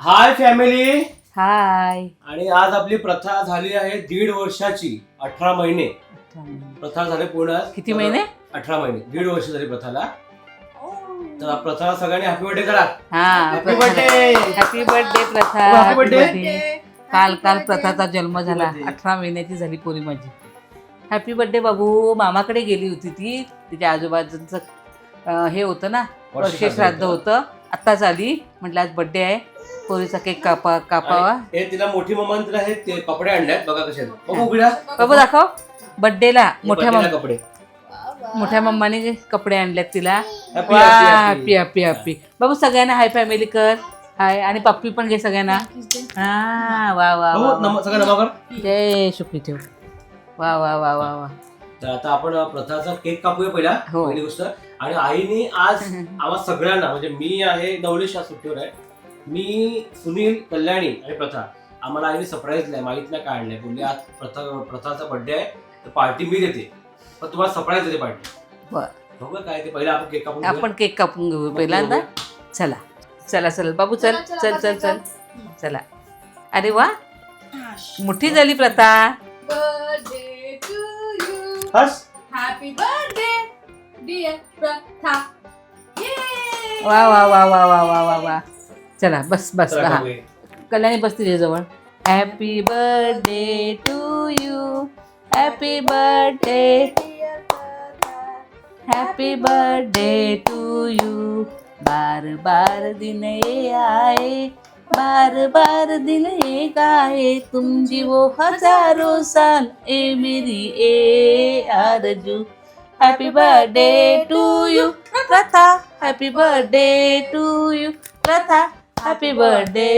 Hi family. हाय. आणि आज आपली प्रथा झाली आहे दीड वर्षाची अठरा महिने. प्रथा झाले पूर्ण. आज. किती तर महिने अठरा महिने. दीड वर्ष झाली प्रथाला. तर प्रथाला सगळ्यांनी हॅपी बर्थडे करा. हा happy birthday happy birthday Pratha. Happy Happy birthday. birthday. काल काल प्रथाचा जन्म झाला. birthday. अठरा महिन्याची झाली पोरी माझी. हॅपी बर्थडे बाबू. मामाकडे गेली होती ती. तिच्या आजूबाजूचं अं, हे होतं ना वर्ष श्राद्ध होतं. आत्ताच आली. म्हटलं आज बर्थडे आहे. पोरीचा केक कापा कापावा. हे तिला मोठी मम्मा तिला हे ते कपडे आणल्यात बघा कसे आहेत. बघू उघड्या बाबू दाखव. बर्थडेला मोठ्या मम कपडे. मोठ्या मम्माने कपडे आणलेत तिला. हॅपी वा हॅपी हॅपी हॅपी बाबू सगळ्यांना हाय फॅमिली कर. हाय आणि पप्पी पण घे सगळ्यांना. हा वा वा वा, वा. सगळं नमा कर जय सुखी ठेव. वा वा वा वा वा. तर आता आपण प्रथाचा केक कापूया पहिला हो. पहिली गोष्ट. आणि आईने आज आम्हा सगळ्यांना म्हणजे मी आहे नवलेश सुट्टीवर आहे. मी सुनील कल्याणी आणि प्रथा आम्हाला आईने सरप्राईज दिलाय माहीत नाही काय आणलंय बोलले आज प्रथा प्रथाचा बर्थडे आहे तर पार्टी मी देते. पण तुम्हाला सरप्राईज देते पार्टी बर. बघू काय ते पहिला आपण केक कापून घेऊया. आपण केक कापून घेऊ पहिल्यांदा. चला. चला चल. बाबू चल चल चल चल चला अरे वा. मोठी झाली प्रथा. हस. Dear Pratha. Yay! वा वा वा वा वा वा वा वा. चला बस बस चला हा. कल्याणी बस तिच्या जवळ. Happy birthday to you happy birthday. Happy birthday to you बार बार दिन ये आए. बार बार दिन एक आए तुम जीवो हजारों साल. ए मेरी ए आरजू. Happy birthday to you Pratha. Happy birthday to you Pratha. Happy birthday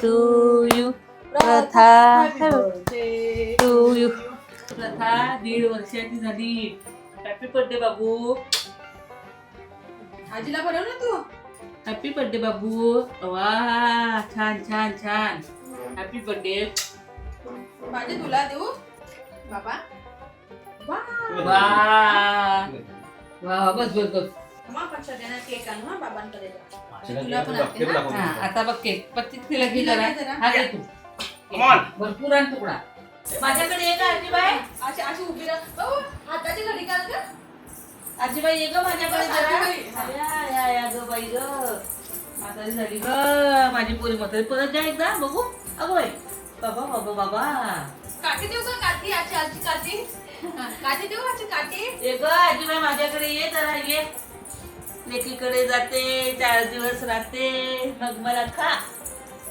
to you Pratha Happy birthday to you Pratha दीड वर्षाची झाली. हॅपी बर्थडे बाबू. आजीला बनव ना तू. हॅपी बर्थडे बाबू. वा छान छान छान. हॅपी बर्थडे माझे तुला देऊ. बाबा. वा. वा. वा बस बस बस. मग पक्षात येणार केक आणू हा बाबांकडे जा. हा आता बघ केक पत्ती तिला घे तिला जरा. हा घे तू. Come on. भरपूर आण तुकडा. माझ्याकडे ये का आजीबाई. अशी अशी उभी राह. बाबू, हाताची घडी घाल का आजीबाई ये ग माझ्याकडे जरा. या या ग बाई ग. म्हातारी झाली ग माझी पोरी म्हातारी. परत जा एकदा बघू. अगं बाई. बाबा बाबा बाबा. काठी देऊ का काठी? आजी आजी काठी? हा, काठी देऊ आजी काठी? ये ग आजीबाई माझ्याकडे ये जरा ये. लेकीकडे जाते चार दिवस राहते. मग मला खा.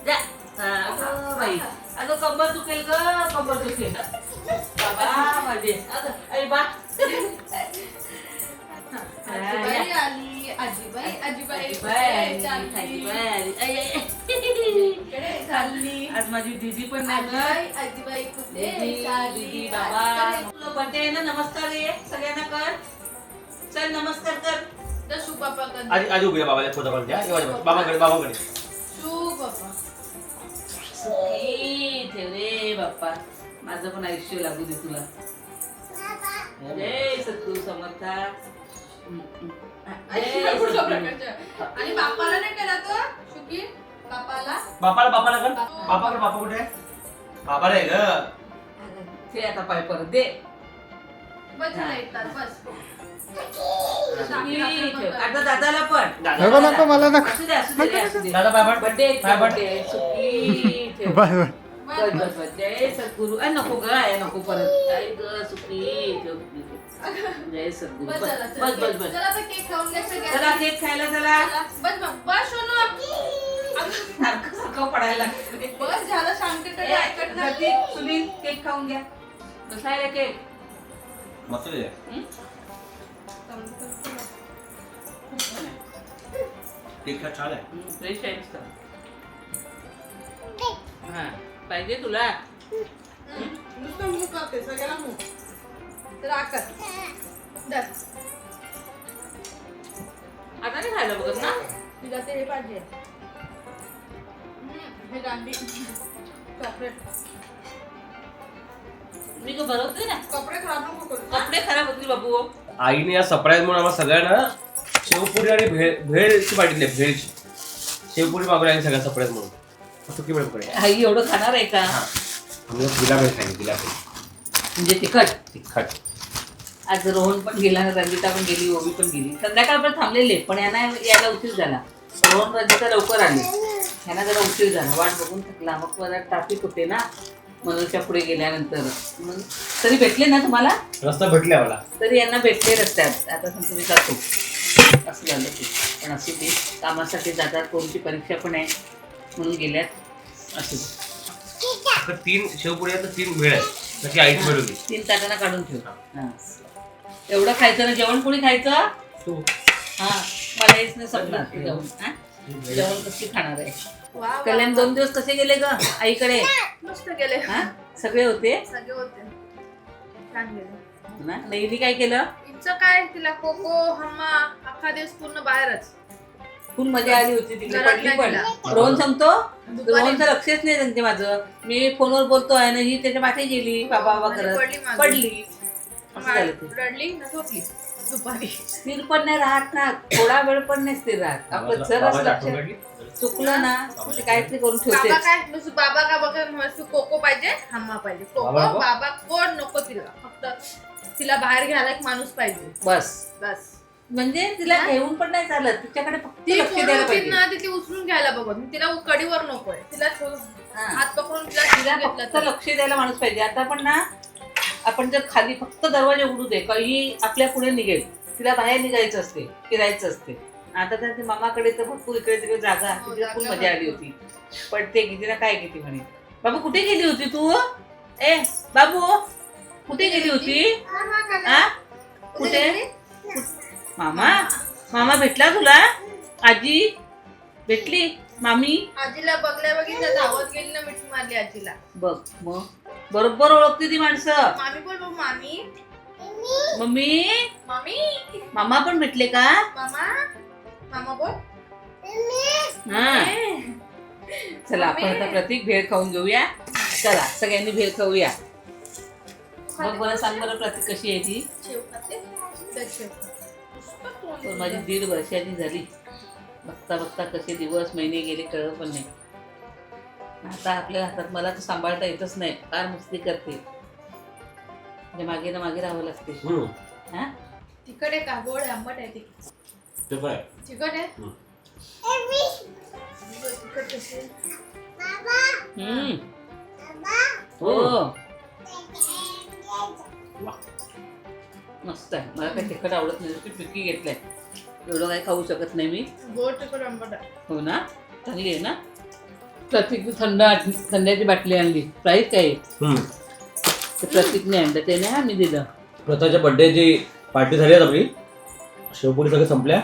जा. अगं बाई. अगं कंबर दुखेल ग कंबर दुखेल. बाबा माझे. बा. आजीबाई आली. आजीबाई आजीबाई. चालली. चालली? आज माझी दीदी पण नाही आजीबाई कुठे? दीदी बाबा. बर्थडे आहे ना नमस्कार ये. सगळ्यांना कर. चल नमस्कार कर. तर आधी आधी उभ्या बाबाला फोटो काढून घ्या ये माझ्या- बाबांकडे बाबांकडे. शू बाप्पा सुखी ठेव रे बाप्पा. माझं पण आयुष्य लागू दे तुला. जय सद्गुरु समर्था. जय सद्गुरु. आणि बाप्पाला नाही केला तो? बापाला बापाला कर. बापाकडे बापा कुठे? आहे बाबाला आहे ग. ते आता पाय परत. दे. बस. आता दादाला पण. दादा- नको नको मला नको. असू दे असू दे रे, असू दे. दादा bye bye birthday bye bye. Birthday सुखी ठेव. बाय बाय बस बस बस. जय सद्गुरु. नको ग नको परत. आई ग सुखी ठेव सुखी ठेव. जय सद्गुरु. बस बस झालं बस चला. बस बस. चला आता केक खाऊन चला. केक खायला चला. चला, बस बस. बस सोनू सारखं सारखं पडायला लागतं. बस झालं शांतकडे ए, ऐकत नाही. प्रतीक, सुनील केक खाऊन घ्या. बसायला केक. मस्त आहे. हं? केक छान आहे हं, फ्रेश आहे नुसतं. हा पाहिजे तुला? नुसतं मूग लागते सगळ्याला मूग तर आकर. दर आता नाही खायला बघत ना? तुला ते हे पाहिजे. हम्म, हे गांधी चॉकलेट. मी भरवते ना कपडे खराब नको करू. कपडे खराब होतील बाबू. आईने या सरप्राईज म्हणून आम्हाला सगळ्यांना शेवपुरी आणि भेळ भेळची पाठवली भेळची. शेवपुरी मागवली आईने सगळ्या सरप्राईज म्हणून. सुकी आई एवढं खाणार आहे का? आम्ही गुलाबी खाली गुलाबी. म्हणजे तिखट? तिखट. आज रोहन पण गेला रंजिता पण गेली ओबी पण गेली. संध्याकाळपर्यंत थांबलेले पण यांना यायला उशीर झाला. रोहन रंजिता लवकर आले. यांना जरा उशीर झाला. वाट बघून थकला. मग मला ट्रॅफिक होते ना मनोजच्या पुढे गेल्यानंतर. मग तरी भेटले ना तुम्हाला? रस्ता भेटले मला. तरी यांना भेटले रस्त्यात. आता समजा मी जातो. असं झालं ते. पण अशी ते कामासाठी जातात. कोणती परीक्षा पण आहे. म्हणून गेल्यात. तर तीन शेवपुढे तर तीन भेळ आहे. तशी आईची तीन ताटांना काढून ठेव. हां. एवढं खायचं ना? जेवण कोणी खायचं? तू हा. मला हेच नाही संपणार ते जेवण. हा? जेवण कशी खाणार आहे? वा, कल्याण. दोन दिवस कसे गेले ग आईकडे? मस्त गेले. हा? सगळे होते? सगळे होते. छान गेले ना नैनी काय केलं? हिचं काय तिला कोको हम्मा अख्खा दिवस पूर्ण बाहेरच. खूप मजा आली होती तिकडे घरात पडली नाही पण. गेला. रोहन सांगतो दुपारी. रोहनचं लक्षच नाही त्यांचे माझं. मी फोनवर बोलतो आहे ना ही त्याच्यामागे गेली बाबा बाबा आणि करत. पडली मागे. पडली. असं झालं ते. रडली ना झोपली दुपारी. स्थिर पण नाही राहत ना. थोडा वेळ पण नाही स्थिर राहत. आपलं जर असं लक्षात चुकलं ना ते काहीतरी करून बाबा ठेवते काय नुसतं बाबा का बघा नुसतं कोको पाहिजे? हम्मा पाहिजे. कोको बाबा कोण? नको तिला. फक्त तिला बाहेर घ्यायला एक माणूस पाहिजे. बस. बस. म्हणजे तिला घेऊन पण नाही चालत. तिच्याकडे फक्त ती लक्ष द्यायला पाहिजे ना ती ती उचलून घ्यायला बघत मी तिला कडीवर नकोय. तिला थोडं हा. हात पकडून तिला तिला घेतलं फक्त तर. लक्ष द्यायला माणूस पाहिजे. आता पण ना आपण जर खाली फक्त दरवाजा उघडू दे काही आपल्या पुढे निघेल. तिला बाहेर निघायचं असते फिरायचं असते. आता तर ते मामाकडे तर भरपूर इकडे तिकडे जागा तिला खूप मजा आली होती. पडते की तिला काय किती म्हणे. बाबू कुठे गेली होती तू? ए बाबू कुठे गेली होती? हा, कुठे? मामा मामा भेटला तुला? आजी? भेटली? मामी? आजीला बघल्या बघितलं धावत गेली ना मिठी मारली आजीला. बघ मग. बरोबर ओळखते ती माणसं. मामी बोल बघ मामी. मम्मी? मामी? मामा पण भेटले का? मामा? मामा बोल. हा. चला आपण आता प्रतीक भेळ खाऊन घेऊया. चला सगळ्यांनी भेळ खाऊया. मग मला सांग बरं प्रतीक कशी आहे ती? शेव खाते. तर शेव खाते. नुसतं तोंड तर माझी दीड वर्षाची झाली. बघता बघता कसे दिवस महिने गेले कळलं पण नाही. आता आपल्या हातात मला तर सांभाळता येतच नाही. फार मस्ती करते. म्हणजे मागे ना मागे राहावं लागते. हम्म. हा? आहे का? गोड आंबट आहे ती. तिखट आहे. तिखट आहे? हम्म. हो. हो. मस्त आहे. मला काही तिखट आवडत नाही. पिकी घेतलंय. एवढं काही खाऊ शकत नाही मी. गोड तिखट आंबट आहे. हो ना? चांगली आहे ना? प्रतीक थंड थंड्याची बाटली आणली. प्राईस काय आहे? हम्म. ते प्रतीकने आणलं. ते नाही आम्ही दिलं. प्रथाच्या बर्थडेची पार्टी झाली आहे आपली. शेवपुरी सगळं संपल्या.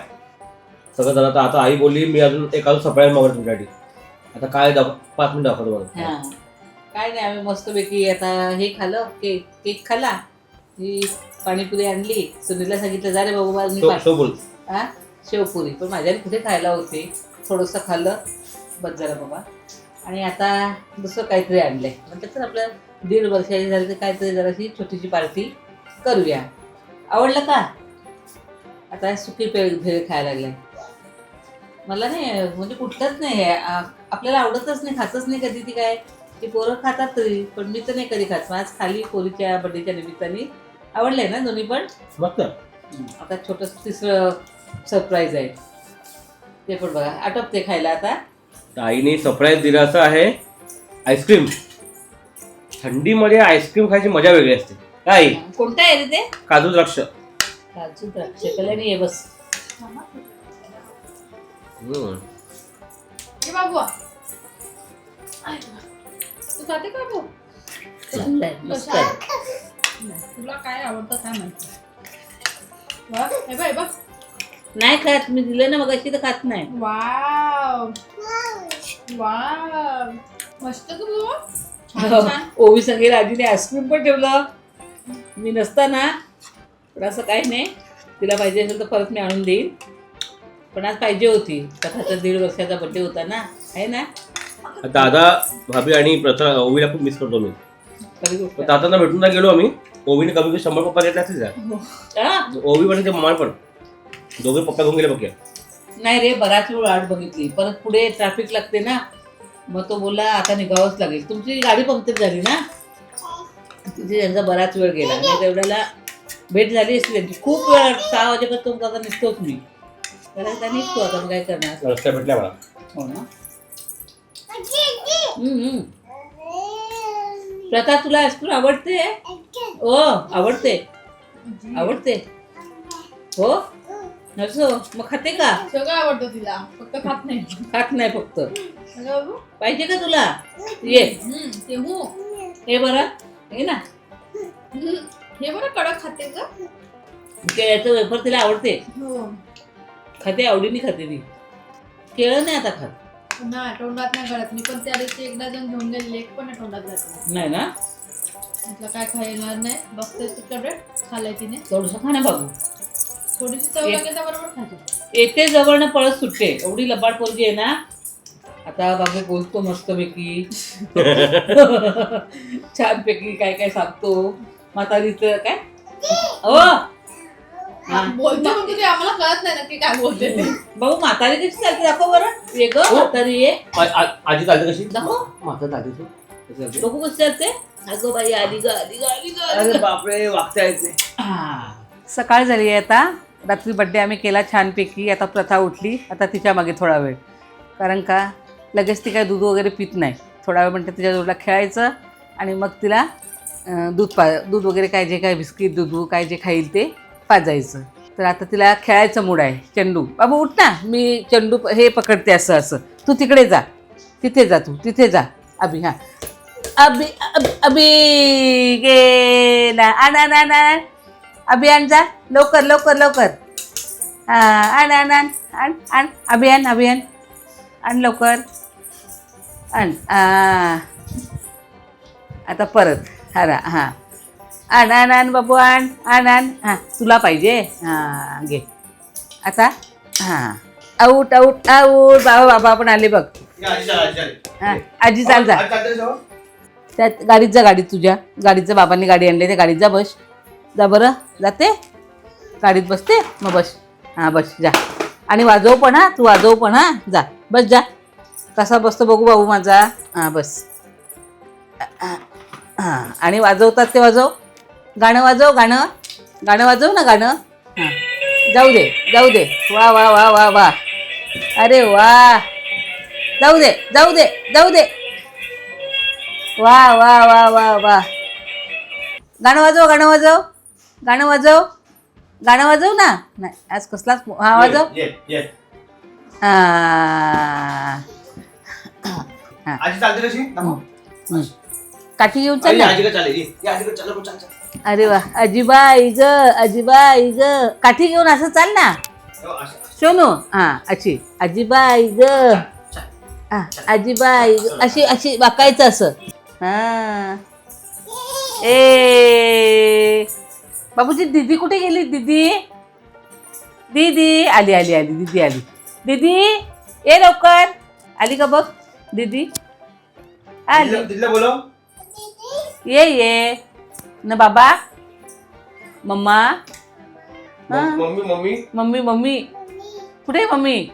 सगळं झालं आता आता आई बोलली मी अजून एक अजून सप्राईज मागवतो तुमच्यासाठी आता काय दाख पाच मिनिट दाखवतो हा. काय नाही आम्ही मस्तपैकी आता हे खाल्लं केक केक खाल्ला. ही पाणीपुरी आणली. सुनीलला सांगितलं जा रे बाबा मी शो- हा? शेवपुरी. पण माझ्याने कुठे खायला होते? थोडंसं खाल्लं. बस झालं बाबा. आणि आता दुसरं काहीतरी आणलंय. म्हणजे तर आपलं दीड वर्षाची झाली तर काहीतरी जराशी छोटीशी पार्टी करूया. आवडलं का? आता सुकी पे भेळ खायला लागलाय. मला नाही म्हणजे कुठलंच नाही. आपल्याला आवडतच नाही खातच नाही कधी ती काय. ती पोरं खातात तरी पण मी तर नाही कधी खात. आज खाली पोरीच्या बड्डेच्या निमित्ताने आवडलंय ना दोन्ही पण? मस्त. आता छोटस तिसरं सरप्राईज आहे. ते पण बघा आटपते खायला आता. आईने सरप्राईज दिलं असं आहे. आईस्क्रीम थंडीमध्ये आईस्क्रीम खायची मजा वेगळी असते. काय? कोणतं आहे रे ते? काजू द्राक्ष काजू द्राक्ष कल्याणी आहे बस हम्म. हे बाबू आई बाबा. तू खाते का बाबू मस्त आहे तुला काय आवडतं काय माहिती बघ हे बघ हे बघ नाही खात मी दिलं ना मग अशी तर खात नाही वाव वाव मस्त तू बाबा छान छान ओवी सांगेल आजीने आईस्क्रीम पण ठेवलं मी नसताना पण असं काही नाही तिला पाहिजे असेल तर परत मी आणून देईन पण आज पाहिजे होती. कथाचा दीड वर्षाचा बड्डे होता ना. आहे ना? दादा भाभी आणि प्रथा ओवीला खूप मिस करतो मी. खरी गोष्ट पण आहे. दादांना भेटून नाही गेलो आम्ही. ओवीने कमी कमी शंभर पप्पा घेतले? हा? ओवी पण ते मामा पण. दोघे पप्पा घेऊन गेले बघ नाही रे बराच वेळ वाट बघितली. परत पुढे ट्रॅफिक लागते ना. मग तो बोलला आता निघावंच लागेल. तुमची गाडी पंक्चर झाली ना? तिथे त्यांचा बराच वेळ गेला. नाही तेवढ्याला भेट झाली असती त्यांची. खूप वेळ सहा वाजेपर्यंत आता निघतोच मी. तर आता निघतो आता मग काय करणार? रस्त्या भेटल्या मला. हो ना? हम्म, हम्म. प्रथा तुला आईस्क्रीम आवडते? हो आवडते. आवडते. हो? असो मग खाते का? सगळं आवडतं तिला. फक्त खात नाही. खात नाही फक्त. अगं बाबू पाहिजे का तुला? ये. हम्म, ते हो. हे बरं. हे ना. हम्म, हे बरं कडक खाते का? केळ्याचं वेफर तिला आवडते. हो. खाते आवडीने खाते ती. केळं नाही आता खात. नाही तोंडात नाही करत मी पण त्या दिवशी एकदा जण घेऊन गेले एक पण तोंडात जात नाही ना? म्हटलं काय खायला नाही? बघते तुझ्याकडे खाल्लंय तिने. थोडंसं खा ना बाबू. थोडीशी चव एक- लागेल त्या बरोबर खाते. येते जवळनं पळत सुटते. एवढी लबाड पोरगी आहे ना. आता बाबू बोलतो मस्तपैकी. छानपैकी काय काय सांगतो. म्हातारीचं काय? हो हा. बोलते पण तुझे आम्हाला कळत नाही नक्की काय बोलते ते. बाबू म्हातारी कशी चालते? दाखव बरं. ये ग म्हातारी ये. आ- आ- आजी चालते कशी? दाखव. माझं चालते तू कशी चालते? बघू कशी चालते? अगं बाई आली ग आली ग आली ग आली अरे ग. बापरे वागता येते. सकाळ झाली आहे आता. रात्री बड्डे आम्ही केला छानपैकी. आता प्रथा उठली. आता तिच्यामागे थोडा वेळ. कारण का लगेच ती काय दूध वगैरे पित नाही. थोडा वेळ म्हणते तिच्या जोडला खेळायचं आणि मग तिला अं, दूध पा दूध वगैरे काय जे काय बिस्किट दूध काय जे खाईल ते पाजायचं. तर आता तिला खेळायचं मूड आहे चेंडू. बाबू उठ ना. मी चेंडू प- हे पकडते असं असं. तू तिकडे जा. तिथे जा तू तिथे जा. अभि हां. अभि अभि अभि गेला आण आण आण आण. अभियान जा. लवकर लवकर लवकर. हां आण आण आण. आण आण. अभियान अभियान आण. लवकर. आण आता परत. हरा हां. आण आण आण बाबू आण आण आण. हां तुला पाहिजे. हां घे. आता? हां. आऊट आऊट आऊट बाबा बाबा पण आले बघ. हां आजी चाल जा? त्यात गाडीत जा गाडीत तुझ्या. गाडीचं बाबांनी गाडी आणली त्या गाडीत जा बस. जा बरं जाते? गाडीत बसते? मग बस. हां बस जा. आणि वाजव पण हा. तू वाजव पण हा. जा. बस जा. कसा बसतो बघू बाबू माझा. हां बस. हां. आणि वाजवतात ते वाजव? गाणं वाजव गाणं. गाणं वाजव ना गाणं? हां. जाऊ दे जाऊ दे. वा वा वा वा वा. अरे वा. जाऊ दे जाऊ दे जाऊ दे. वा वा वा वा वा. गाणं वाजव गाणं वाजव. गाणं वाजव. गाणं वाजव ना? नाही आज कसलाच हा वाजव. काठी घेऊन चालेल. अरे वा अजिबाई ग अजिबाई ग. काठी घेऊन असं चाल ना. हो. सोनू हा अशी. अजिबाई ग. हा अजिबाई ग. अशी अशी वाकायचं असं. हा. ए. बाबूजी दीदी कुठे गेली? दीदी? दीदी आली आली आली दीदी आली. दीदी ये लवकर. आली का बघ? दीदी. आली. बोलव. ये ये. न बाबा? मम्मा? हा. Mummy mummy? Mummy mummy? कुठे आहे मम्मी?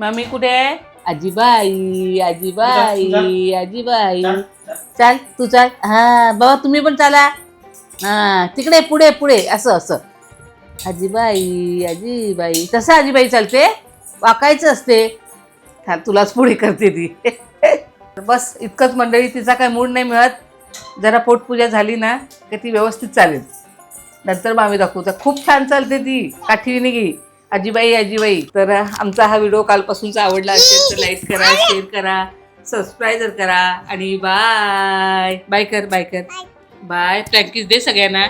मम्मी कुठे आहे? आजीबाई आजीबाई आजीबाई. चाल, चाल. चाल तू चाल. हा बाबा तुम्ही पण चाला. हा तिकडे पुढे पुढे. असं असं. आजीबाई आजीबाई. तसं आजीबाई चालते. वाकायचं असते. हा तुलाच पुढे करते ती. बस इतकंच मंडळी तिचा काय मूड नाही मिळत. जरा पोटपूजा झाली ना की ती व्यवस्थित चालेल. नंतर मग आम्ही दाखवू. तर खूप छान चालते ती. काठी निघी. आजीबाई आजीबाई. तर आमचा हा व्हिडिओ कालपासूनचा आवडला असेल तर लाईक करा शेअर करा सबस्क्राईबर करा. आणि बाय बाय कर बाय कर. बाय फ्रँकीज दे सगळ्यांना.